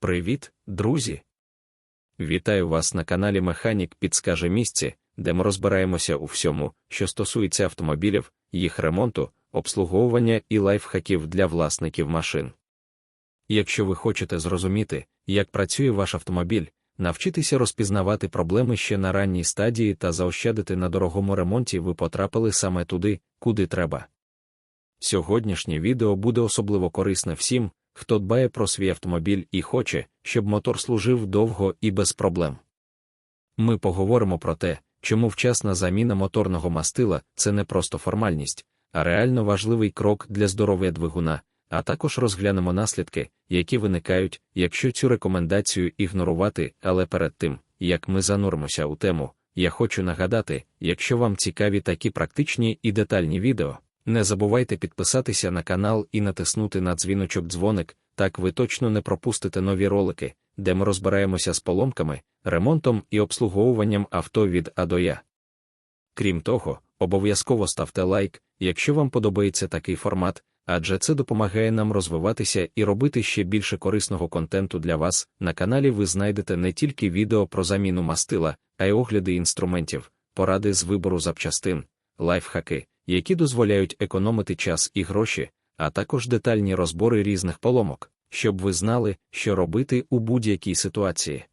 Привіт, друзі! Вітаю вас на каналі Механік Підскаже місці, де ми розбираємося у всьому, що стосується автомобілів, їх ремонту, обслуговування і лайфхаків для власників машин. Якщо ви хочете зрозуміти, як працює ваш автомобіль, навчитися розпізнавати проблеми ще на ранній стадії та заощадити на дорогому ремонті, ви потрапили саме туди, куди треба. Сьогоднішнє відео буде особливо корисне всім, хто дбає про свій автомобіль і хоче, щоб мотор служив довго і без проблем. Ми поговоримо про те, чому вчасна заміна моторного мастила це не просто формальність, а реально важливий крок для здоров'я двигуна, а також розглянемо наслідки, які виникають, якщо цю рекомендацію ігнорувати, але перед тим, як ми зануримося у тему, я хочу нагадати, якщо вам цікаві такі практичні і детальні відео. Не забувайте підписатися на канал і натиснути на дзвіночок дзвоник, так ви точно не пропустите нові ролики, де ми розбираємося з поломками, ремонтом і обслуговуванням авто від А до Я. Крім того, обов'язково ставте лайк, якщо вам подобається такий формат, адже це допомагає нам розвиватися і робити ще більше корисного контенту для вас. На каналі ви знайдете не тільки відео про заміну мастила, а й огляди інструментів, поради з вибору запчастин, лайфхаки які дозволяють економити час і гроші, а також детальні розбори різних поломок, щоб ви знали, що робити у будь-якій ситуації.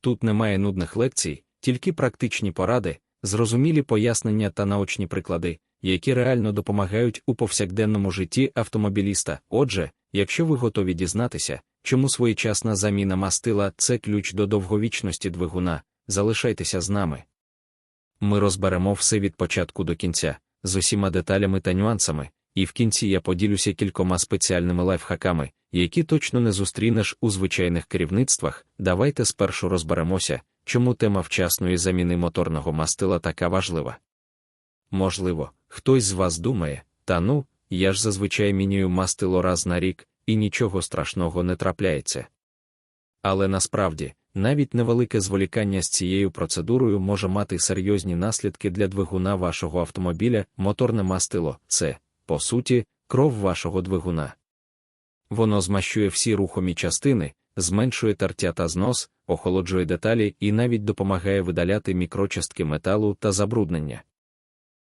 Тут немає нудних лекцій, тільки практичні поради, зрозумілі пояснення та наочні приклади, які реально допомагають у повсякденному житті автомобіліста. Отже, якщо ви готові дізнатися, чому своєчасна заміна мастила це ключ до довговічності двигуна, залишайтеся з нами. Ми розберемо все від початку до кінця, з усіма деталями та нюансами, і в кінці я поділюся кількома спеціальними лайфхаками, які точно не зустрінеш у звичайних керівництвах. Давайте спершу розберемося, чому тема вчасної заміни моторного мастила така важлива. Можливо, хтось з вас думає, та ну, я ж зазвичай мінюю мастило раз на рік, і нічого страшного не трапляється. Але насправді, навіть невелике зволікання з цією процедурою може мати серйозні наслідки для двигуна вашого автомобіля, моторне мастило це, по суті, кров вашого двигуна. Воно змащує всі рухомі частини, зменшує тертя та знос, охолоджує деталі і навіть допомагає видаляти мікрочастки металу та забруднення.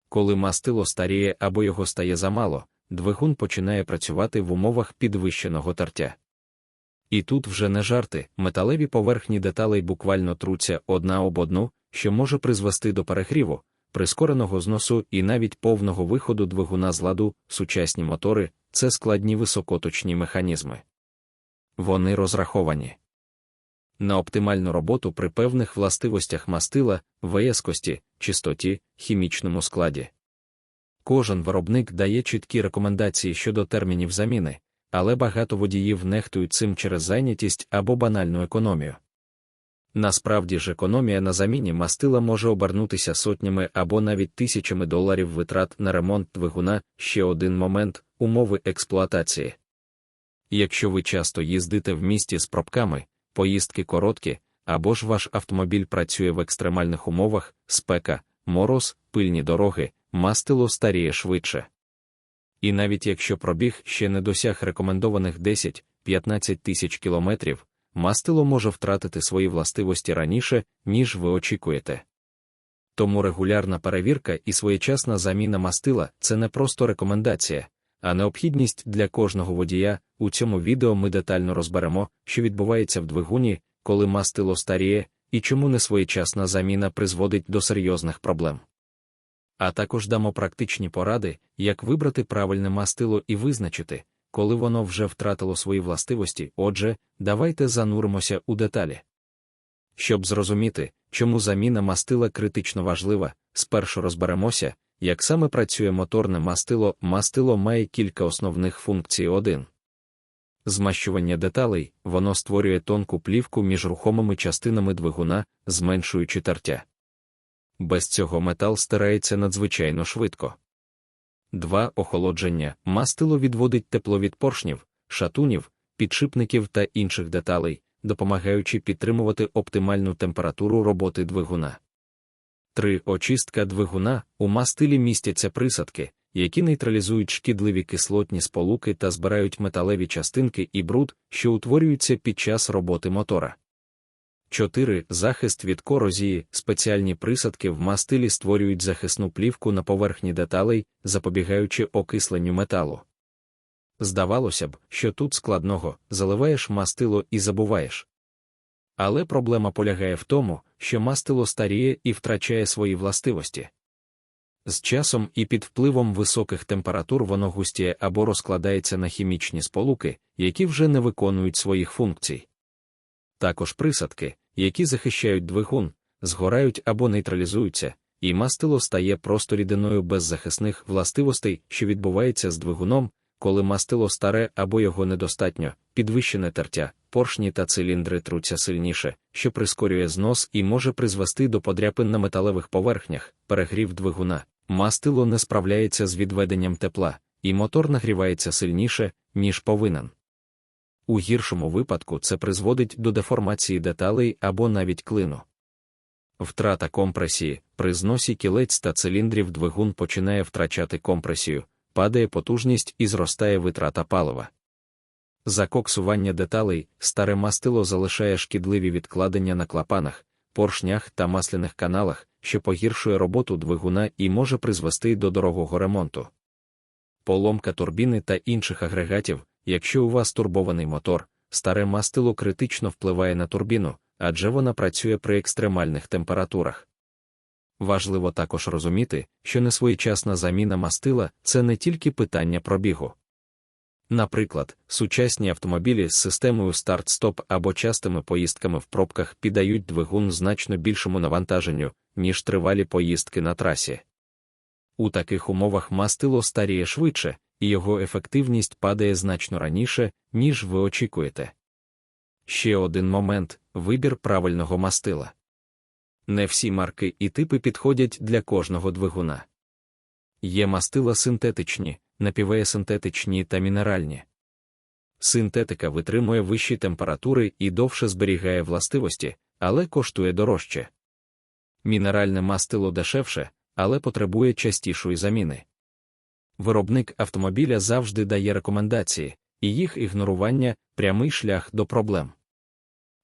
Коли мастило старіє або його стає замало, двигун починає працювати в умовах підвищеного тертя. І тут вже не жарти, металеві поверхні деталей буквально труться одна об одну, що може призвести до перегріву, прискореного зносу і навіть повного виходу двигуна з ладу, сучасні мотори це складні високоточні механізми. Вони розраховані на оптимальну роботу при певних властивостях мастила, веяскості, чистоті, хімічному складі. Кожен виробник дає чіткі рекомендації щодо термінів заміни, але багато водіїв нехтують цим через зайнятість або банальну економію. Насправді ж економія на заміні мастила може обернутися сотнями або навіть тисячами доларів витрат на ремонт двигуна ще один момент умови експлуатації. Якщо ви часто їздите в місті з пробками, поїздки короткі, або ж ваш автомобіль працює в екстремальних умовах, спека, мороз, пильні дороги, мастило старіє швидше. І навіть якщо пробіг ще не досяг рекомендованих 10-15 тисяч кілометрів, мастило може втратити свої властивості раніше, ніж ви очікуєте. Тому регулярна перевірка і своєчасна заміна мастила це не просто рекомендація, а необхідність для кожного водія. У цьому відео ми детально розберемо, що відбувається в двигуні, коли мастило старіє, і чому несвоєчасна заміна призводить до серйозних проблем а також дамо практичні поради, як вибрати правильне мастило і визначити, коли воно вже втратило свої властивості. Отже, давайте зануримося у деталі. Щоб зрозуміти, чому заміна мастила критично важлива, спершу розберемося, як саме працює моторне мастило. Мастило має кілька основних функцій. 1. Змащування деталей, воно створює тонку плівку між рухомими частинами двигуна, зменшуючи тертя. Без цього метал стирається надзвичайно швидко. 2. Охолодження мастило відводить тепло від поршнів, шатунів, підшипників та інших деталей, допомагаючи підтримувати оптимальну температуру роботи двигуна. 3. Очистка двигуна у мастилі містяться присадки, які нейтралізують шкідливі кислотні сполуки та збирають металеві частинки і бруд, що утворюються під час роботи мотора. 4. Захист від корозії. Спеціальні присадки в мастилі створюють захисну плівку на поверхні деталей, запобігаючи окисленню металу. Здавалося б, що тут складного заливаєш мастило і забуваєш. Але проблема полягає в тому, що мастило старіє і втрачає свої властивості. З часом і під впливом високих температур воно густіє або розкладається на хімічні сполуки, які вже не виконують своїх функцій. Також присадки, які захищають двигун, згорають або нейтралізуються, і мастило стає просто рідиною без захисних властивостей, що відбувається з двигуном, коли мастило старе або його недостатньо, підвищене тертя, поршні та циліндри труться сильніше, що прискорює знос і може призвести до подряпин на металевих поверхнях, перегрів двигуна. Мастило не справляється з відведенням тепла, і мотор нагрівається сильніше, ніж повинен. У гіршому випадку це призводить до деформації деталей або навіть клину. Втрата компресії при зносі кілець та циліндрів двигун починає втрачати компресію, падає потужність і зростає витрата палива. Закоксування деталей, старе мастило залишає шкідливі відкладення на клапанах, поршнях та масляних каналах, що погіршує роботу двигуна і може призвести до дорогого ремонту. Поломка турбіни та інших агрегатів, якщо у вас турбований мотор, старе мастило критично впливає на турбіну, адже вона працює при екстремальних температурах. Важливо також розуміти, що несвоєчасна заміна мастила це не тільки питання пробігу. Наприклад, сучасні автомобілі з системою старт-стоп або частими поїздками в пробках піддають двигун значно більшому навантаженню, ніж тривалі поїздки на трасі. У таких умовах мастило старіє швидше, і його ефективність падає значно раніше, ніж ви очікуєте. Ще один момент вибір правильного мастила. Не всі марки і типи підходять для кожного двигуна. Є мастила синтетичні, напівеєсинтетичні та мінеральні. Синтетика витримує вищі температури і довше зберігає властивості, але коштує дорожче. Мінеральне мастило дешевше, але потребує частішої заміни. Виробник автомобіля завжди дає рекомендації, і їх ігнорування прямий шлях до проблем.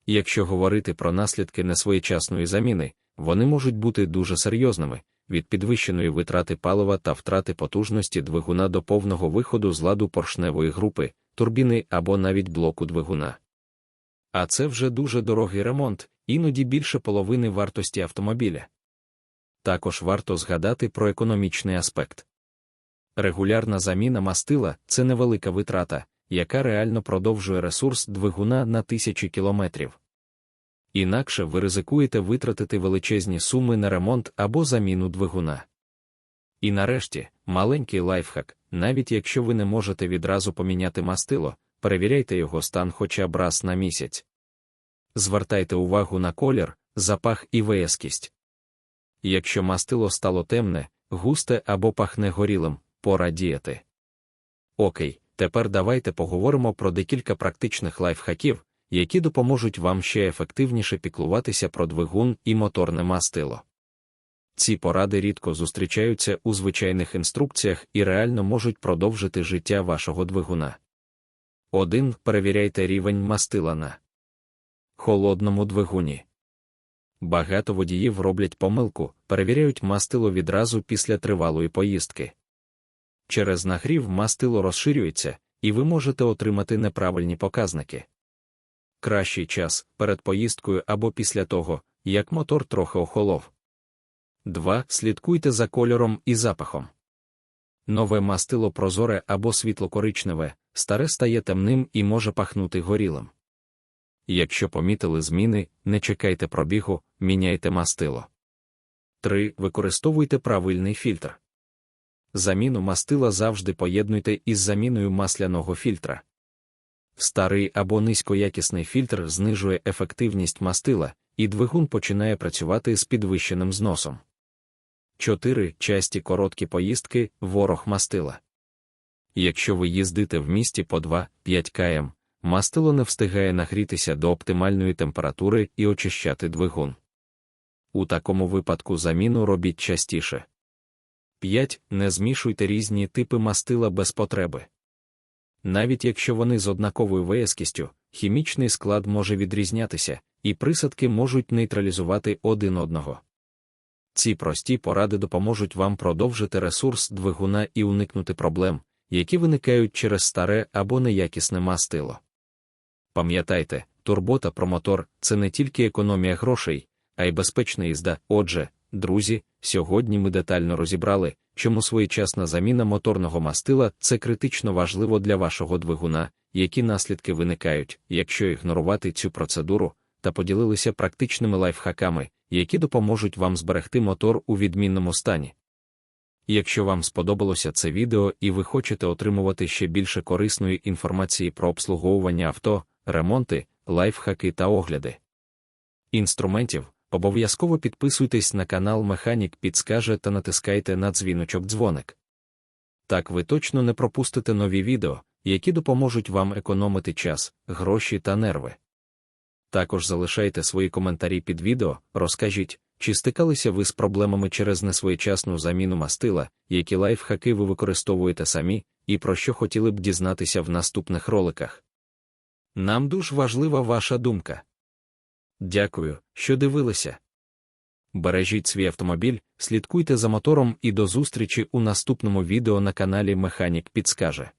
Якщо говорити про наслідки несвоєчасної заміни, вони можуть бути дуже серйозними від підвищеної витрати палива та втрати потужності двигуна до повного виходу з ладу поршневої групи, турбіни або навіть блоку двигуна. А це вже дуже дорогий ремонт, іноді більше половини вартості автомобіля. Також варто згадати про економічний аспект. Регулярна заміна мастила це невелика витрата, яка реально продовжує ресурс двигуна на тисячі кілометрів. Інакше ви ризикуєте витратити величезні суми на ремонт або заміну двигуна. І нарешті, маленький лайфхак, навіть якщо ви не можете відразу поміняти мастило, перевіряйте його стан хоча б раз на місяць. Звертайте увагу на колір, запах і веязкість. Якщо мастило стало темне, густе або пахне горілим, пора діяти. Окей, тепер давайте поговоримо про декілька практичних лайфхаків, які допоможуть вам ще ефективніше піклуватися про двигун і моторне мастило. Ці поради рідко зустрічаються у звичайних інструкціях і реально можуть продовжити життя вашого двигуна. 1. Перевіряйте рівень мастила на холодному двигуні. Багато водіїв роблять помилку, перевіряють мастило відразу після тривалої поїздки. Через нагрів мастило розширюється, і ви можете отримати неправильні показники. Кращий час перед поїздкою або після того, як мотор трохи охолов. 2. Слідкуйте за кольором і запахом. Нове мастило прозоре або світло-коричневе, старе стає темним і може пахнути горілим. Якщо помітили зміни, не чекайте пробігу, міняйте мастило. 3. Використовуйте правильний фільтр. Заміну мастила завжди поєднуйте із заміною масляного фільтра. Старий або низькоякісний фільтр знижує ефективність мастила, і двигун починає працювати з підвищеним зносом. 4. Часті короткі поїздки ворог мастила. Якщо ви їздите в місті по 2-5 км, мастило не встигає нагрітися до оптимальної температури і очищати двигун. У такому випадку заміну робіть частіше. 5. Не змішуйте різні типи мастила без потреби. Навіть якщо вони з однаковою виязкістю, хімічний склад може відрізнятися, і присадки можуть нейтралізувати один одного. Ці прості поради допоможуть вам продовжити ресурс двигуна і уникнути проблем, які виникають через старе або неякісне мастило. Пам'ятайте, турбота про мотор це не тільки економія грошей, а й безпечна їзда. Отже, друзі, сьогодні ми детально розібрали, чому своєчасна заміна моторного мастила це критично важливо для вашого двигуна, які наслідки виникають, якщо ігнорувати цю процедуру, та поділилися практичними лайфхаками, які допоможуть вам зберегти мотор у відмінному стані. Якщо вам сподобалося це відео і ви хочете отримувати ще більше корисної інформації про обслуговування авто, ремонти, лайфхаки та огляди інструментів, обов'язково підписуйтесь на канал Механік підскаже та натискайте на дзвіночок дзвоник. Так ви точно не пропустите нові відео, які допоможуть вам економити час, гроші та нерви. Також залишайте свої коментарі під відео, розкажіть, чи стикалися ви з проблемами через несвоєчасну заміну мастила, які лайфхаки ви використовуєте самі, і про що хотіли б дізнатися в наступних роликах. Нам дуже важлива ваша думка. Дякую, що дивилися. Бережіть свій автомобіль, слідкуйте за мотором і до зустрічі у наступному відео на каналі Механік Підскаже.